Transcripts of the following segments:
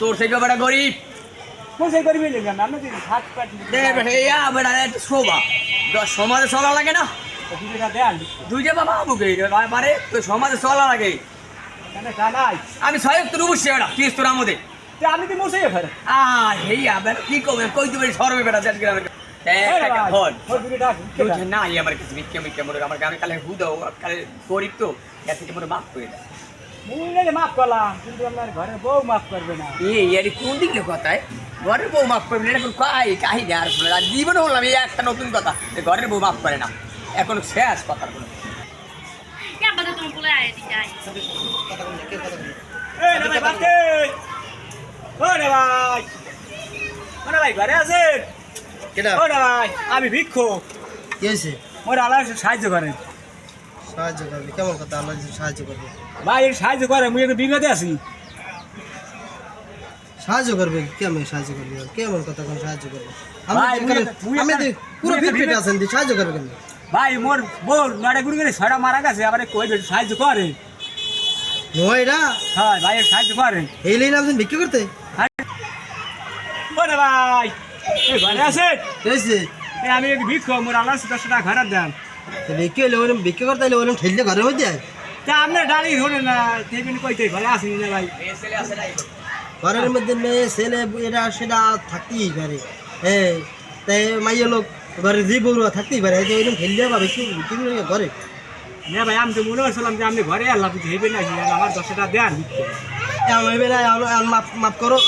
তোর সেই ব্যাপারটা গরিব। সমাজে চলা লাগে না? দুই যে বাবা বুকে পারে তো সমাজে চলা লাগে। আমি সহায়ক তোর অবশ্যই বেটা তুই তোর আমদে আমি তো মশাই ফের হেয়া বেটা কি কবে? কই তুমি সরবে বেটা গ্রামের না আমার কিছু ভিক্ষে মিক্ষে মনে আমার গ্রামে কালে হুদাও কালে গরিব তো এর থেকে মনে মাফ করে দেয়। মাফ করলাম কিন্তু আপনার ঘরের বউ মাফ করবে না। এই এর কোন দিক কথায়? ঘরের বউ মাফ করবে না এটা কাই কাহিনী আর আর জীবনে বললাম এই একটা নতুন কথা ঘরের বউ মাফ করে না। এখন শেষ কথার কোনো। ঘরে আছেন? কেডা? ও ভাই আমি ভিক্ষু কি হয়েছে মোর আল্লাহ সাহায্য করেন সাহায্য করবে কেমন কথা? আল্লাহ সাহায্য করবে। ভাই এর সাহায্য করে মুই একটু বিপদে আছি। সাহায্য করবে কেমন সাহায্য করবে? কেমন কথা কোন সাহায্য করবে? আমি একটা- একটা- পুরো ফিট ফিট আছেন সাহায্য করবে ভাই মোর বোন নয়টা গুড়ি করে ছয়টা মারা গেছে আবার কই সাহায্য করে? নয়টা? হ্যাঁ ভাই একটু সাহায্য করেন এই লাইনে আপনি বিক্রি করতে? না ভাই ঘরে আমি ভিক্ষু মোর আল্লাহ দশ টাকা ঘরে দেন। বিক্রি হলে ওরম বিক্রি করতে হলে ওরম ঠেললে ঘরের মধ্যে আয় তা আপনার ডালি ধরে না তেমনি কইতে ঘরে আসেনি না ভাই? ঘরের মধ্যে মেয়ে ছেলে এরা সেটা থাকতেই পারে। হ্যাঁ তাই মাইয়া লোক ঘরে যে বউরা থাকতেই পারে এই যে ওইরকম ঠেললে বা বিক্রি করে ঘরে। না ভাই আমি তো মনে করছিলাম যে আপনি ঘরে আল্লাহ কিছু হেবে না আমার দশ টাকা দেন ভিক্ষু। এমন হইবে না এমন মাপ মাপ করো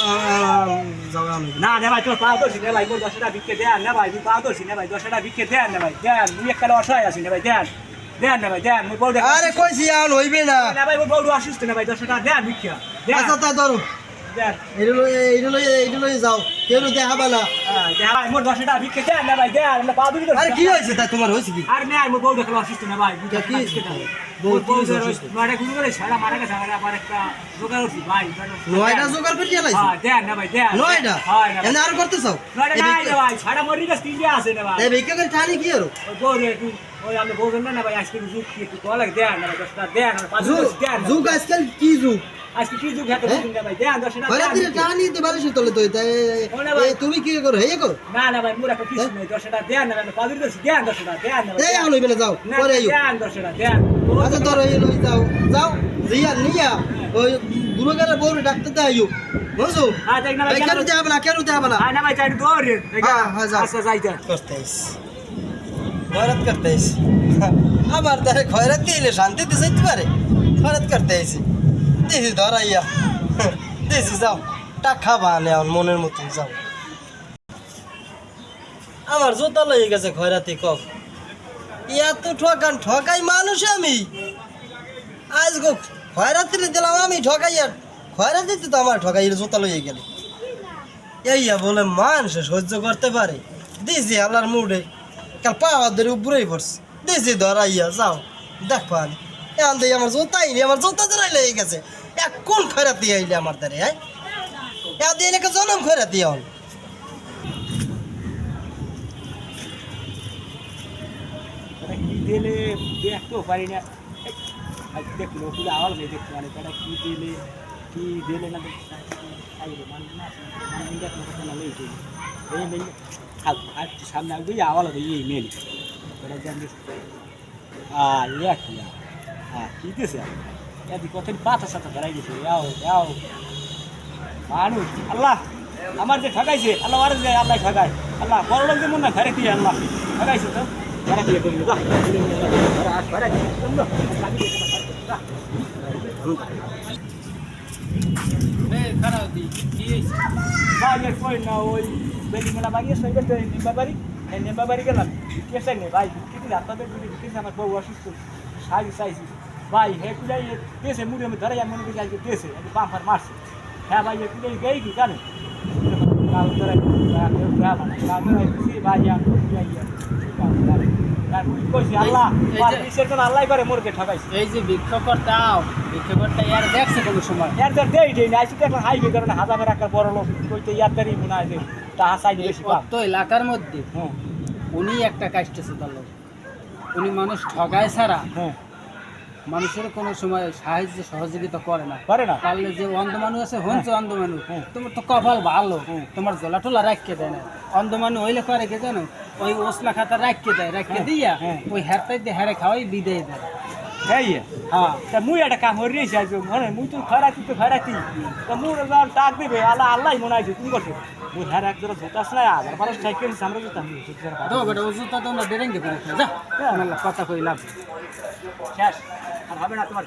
না না ভাই তোমার পাও দোষী না ভাই মোর দশ টাকা ভিক্ষে দেন না ভাই তুমি পাও দোষী না ভাই দশ টাকা ভিক্ষে দেন না ভাই দেন মুই একটা অসহায় আছি না ভাই দেন দেন না ভাই দেন মুই বউ আরে কইছি এমন হইবে না না ভাই মোর বউ অসুস্থ না ভাই দশ টাকা দেন ভিক্ষা আচ্ছা তা ধরো মোর আরে কি হয়েছে তা তোমার? হয়েছে কি? আর না মোর বউ দেখল অসুস্থ না ভাই। কি? নয়টা জোগাড়? করে লাইছি? হ্যাঁ দেন না ভাই দেন। নয়টা হয় এনে আর করতে চাও? নয়টা নাই না ভাই সারা মরি গেছে তিনটে আছে না ভাই। এই ভিক্ষা করে টানি কি আরও? ওই রে একটু ওই আমি বলবেন না ভাই আজকে একটু কি একটু দেন না ভাই দেন। যুগ আজকাল কি যুগ আজকে কি যুগ হ্যাঁ? তুমি করো? হে করো। না না ভাই মোর কিছু নেই দেন না দিন দেন এই যাও পরে আইও। দেন দেন। আচ্ছা এই লই যাও যাও জিয়া নিয়া ওই বউরে বুঝছ? হ্যাঁ না কেন যাবে না কেন যাবে না? হ্যাঁ না ভাই দৌড় হ্যাঁ, হ্যাঁ, আচ্ছা যাইতে খয়রাত করতেইস। আমার দ্বারে খয়রাত দিলে শান্তি দিতে পারে। খয়রাত করতেইস দিছি ধরাইয়া দিছি যাও টাকা বানে আমার মনের মতন যাও আমার জোতা লয়ে গেছে খয়রাতি কক এত ঠকান ঠকাই মানুষ আমি আজ গো খয়রাতি দিলাম আমি ঠকাই আর খয়রাতি তো আমার ঠকাই জোতা লইয়ে গেলে এইয়া বলে মানুষ সহ্য করতে পারে দিছি আল্লাহর মুডে কাল পাওয়া ধরে উপরেই পড়ছে দিছি ধরাইয়া যাও দেখ পানি এখন দিয়ে আমার জোতাই নি আমার জোতা ধরাই লেগে গেছে। এক কোন খয়রাতি আইলে আমার দ্বারে হ্যাঁ? এখন দিয়ে জনম খয়রাতি এটা কি দিলে দেখল দেখতে দিলে দিলে আইলে এই আর সামনে আসবে আওয়াজ হবে এই মেয়ে এটা জানি আ ইয়া কি আ কি দিছে এদি কত পাতা সাথে ধরাই দিছে যাও যাও মানুষ, আল্লাহ, আমার যে ঠকাইছে আল্লাহ আর যে আল্লাহ ঠকায় আল্লাহ বড় লোক যে মনে হয় ঘরে দিয়ে আল্লাহ ঠকাইছে তো? ঘরে দিয়ে করি যা ঘরে আস ঘরে বাইরে কই না ওই বেলি মেলা বাড়ি এসে গেছে নিম্বা বাড়ি নিম্বা বাড়ি গেলাম। কেসে নেই ভাই যদি কিন্তু আমার বউ অসুস্থ। শাড়ি চাইছি। ভাই হে কুলাই দেশে মুড়ে আমি ধরে মনে করি আজকে দেশে আজকে বাম্পার মারছে। হ্যাঁ ভাই এ কুলাই গেই কি মোরকে ঠকাইছে। এই যে বিক্ষোভকর্তাও বিক্ষোভকর্তা ইয়ার দেখছে কোনো সময়? এর ধর দেই দেই না আইসি দেখলাম হাইবে কারণ হাজার একটা বড় লোক কইতে ইয়ার দেরি মনে হয় যে তাহা বেশি কত এলাকার মধ্যে হ্যাঁ। উনি একটা কাজটেছে তার লোক উনি মানুষ ঠগায় ছাড়া হ্যাঁ। মানুষের কোনো সময় সাহায্য সহযোগিতা করে না। পারে না। পারলে যে অন্ধ মানুষ আছে হচ্ছে অন্ধ মানুষ তোমার তো কপাল ভালো। তোমার জলা টোলা রাখকে দেয় না। অন্ধ মানুষ হইলে করে কে জানো? ওই ওসলা খাতা রাখকে দেয় রাখকে দিয়া হ্যাঁ। ওই হ্যারটাই দিয়ে হ্যারে খাওয়াই বিদায় দেয়। হ্যাঁ হ্যাঁ। তা মুই একটা কাম হরি এসে আছো মানে মুই তো খরাতি তো খরাতি তা মুই যখন ডাক দিবে আল্লাহ আল্লাহ মনে আছে তুমি করছ মুই হ্যাঁ এক জোড়া জুতাস না আবার পারস সাইকেল আমরা জুতাম তো বেটা ও জুতা তো না ডেরেঙ্গে পরে যা। আমার কথা কই লাভ শেষ। আর হবে না তোমার